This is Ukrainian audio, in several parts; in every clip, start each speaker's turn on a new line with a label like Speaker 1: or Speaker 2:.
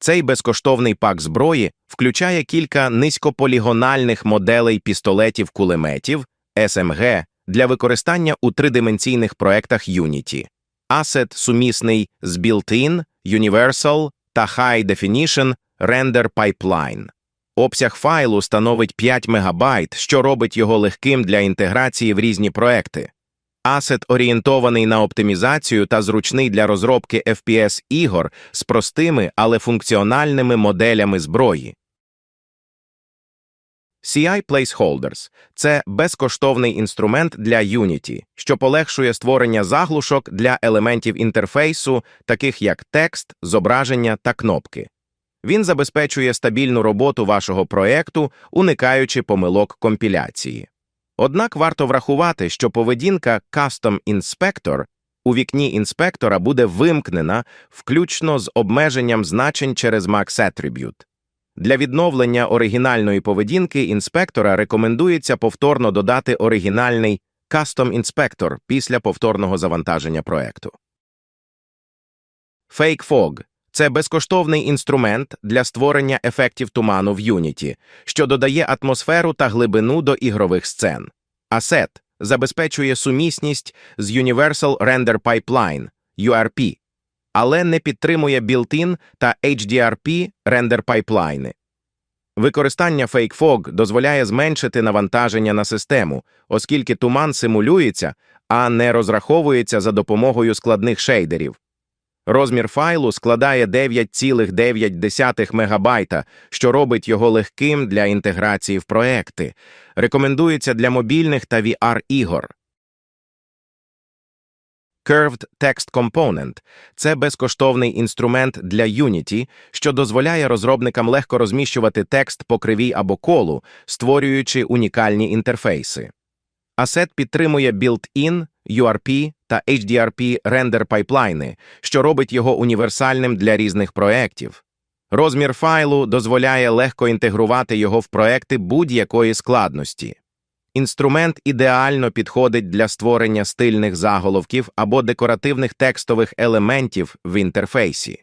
Speaker 1: Цей безкоштовний пак зброї включає кілька низькополігональних моделей пістолетів-кулеметів SMG для використання у тридименційних проектах Unity. Асет сумісний з Built-in, Universal та High Definition Render Pipeline. Обсяг файлу становить 5 МБ, що робить його легким для інтеграції в різні проекти. Асет орієнтований на оптимізацію та зручний для розробки FPS-ігор з простими, але функціональними моделями зброї. CI Placeholders – це безкоштовний інструмент для Unity, що полегшує створення заглушок для елементів інтерфейсу, таких як текст, зображення та кнопки. Він забезпечує стабільну роботу вашого проєкту, уникаючи помилок компіляції. Однак варто врахувати, що поведінка Custom Inspector у вікні інспектора буде вимкнена включно з обмеженням значень через Max Attribute. Для відновлення оригінальної поведінки інспектора рекомендується повторно додати оригінальний Custom Inspector після повторного завантаження проекту. Fake Fog – це безкоштовний інструмент для створення ефектів туману в Unity, що додає атмосферу та глибину до ігрових сцен. Asset забезпечує сумісність з Universal Render Pipeline URP, але не підтримує built-in та HDRP рендер пайплайни. Використання FakeFog дозволяє зменшити навантаження на систему, оскільки туман симулюється, а не розраховується за допомогою складних шейдерів. Розмір файлу складає 9,9 МБ, що робить його легким для інтеграції в проекти. Рекомендується для мобільних та VR-ігор. Curved Text Component – це безкоштовний інструмент для Unity, що дозволяє розробникам легко розміщувати текст по кривій або колу, створюючи унікальні інтерфейси. Asset підтримує built-in, URP та HDRP рендер пайплайни, що робить його універсальним для різних проєктів. Розмір файлу дозволяє легко інтегрувати його в проекти будь-якої складності. Інструмент ідеально підходить для створення стильних заголовків або декоративних текстових елементів в інтерфейсі.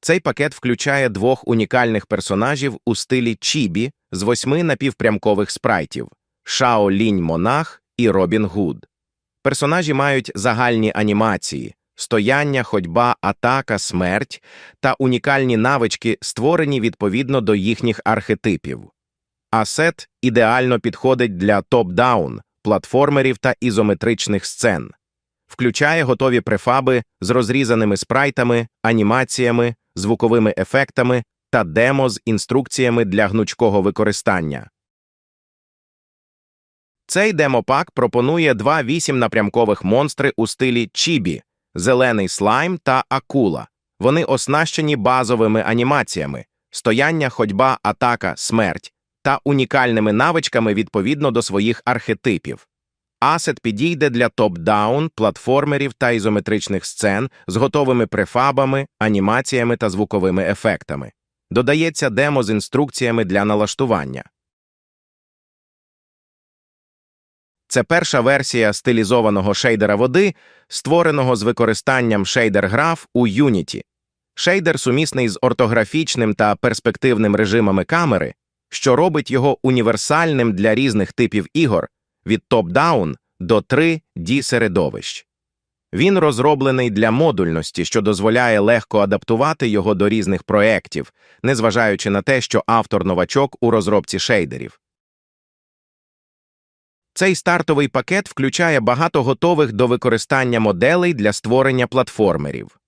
Speaker 1: Цей пакет включає двох унікальних персонажів у стилі Чібі з восьми напівпрямкових спрайтів Шао Лінь Монах і Робін Гуд. Персонажі мають загальні анімації, стояння, ходьба, атака, смерть та унікальні навички, створені відповідно до їхніх архетипів. Асет ідеально підходить для топ-даун, платформерів та ізометричних сцен, включає готові префаби з розрізаними спрайтами, анімаціями, звуковими ефектами та демо з інструкціями для гнучкого використання. Цей демопак пропонує два вісім напрямкових монстри у стилі Чібі, зелений слайм та акула. Вони оснащені базовими анімаціями, стояння, ходьба, атака, смерть та унікальними навичками відповідно до своїх архетипів. Асет підійде для топ-даун, платформерів та ізометричних сцен з готовими префабами, анімаціями та звуковими ефектами. Додається демо з інструкціями для налаштування. Це перша версія стилізованого шейдера води, створеного з використанням шейдер-граф у Unity. Шейдер сумісний з ортографічним та перспективним режимами камери, що робить його універсальним для різних типів ігор від топ-даун до 3D середовищ. Він розроблений для модульності, що дозволяє легко адаптувати його до різних проєктів, незважаючи на те, що автор новачок у розробці шейдерів. Цей стартовий пакет включає багато готових до використання моделей для створення платформерів.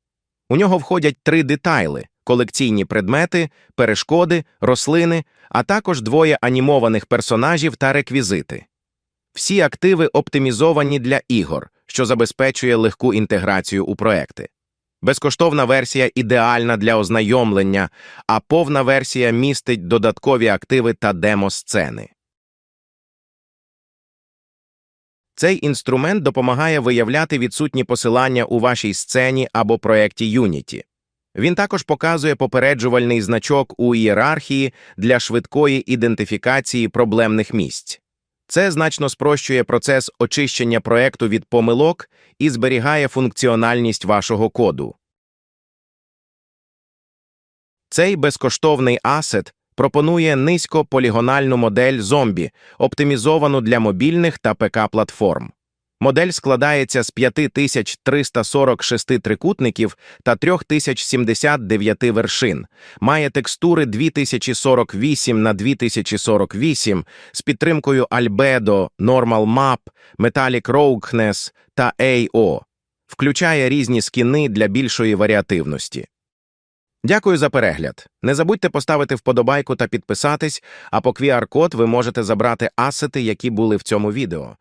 Speaker 1: У нього входять три детайли колекційні предмети, перешкоди, рослини, а також двоє анімованих персонажів та реквізити. Всі активи оптимізовані для ігор, що забезпечує легку інтеграцію у проекти. Безкоштовна версія ідеальна для ознайомлення, а повна версія містить додаткові активи та демо-сцени. Цей інструмент допомагає виявляти відсутні посилання у вашій сцені або проєкті Unity. Він також показує попереджувальний значок у ієрархії для швидкої ідентифікації проблемних місць. Це значно спрощує процес очищення проекту від помилок і зберігає функціональність вашого коду. Цей безкоштовний асет пропонує низькополігональну модель зомбі, оптимізовану для мобільних та ПК-платформ. Модель складається з 5346 трикутників та 3079 вершин, має текстури 2048 на 2048 з підтримкою Albedo, Normal Map, Metallic Roughness та AO, включає різні скіни для більшої варіативності. Дякую за перегляд. Не забудьте поставити вподобайку та підписатись, а по QR-код ви можете забрати асети, які були в цьому відео.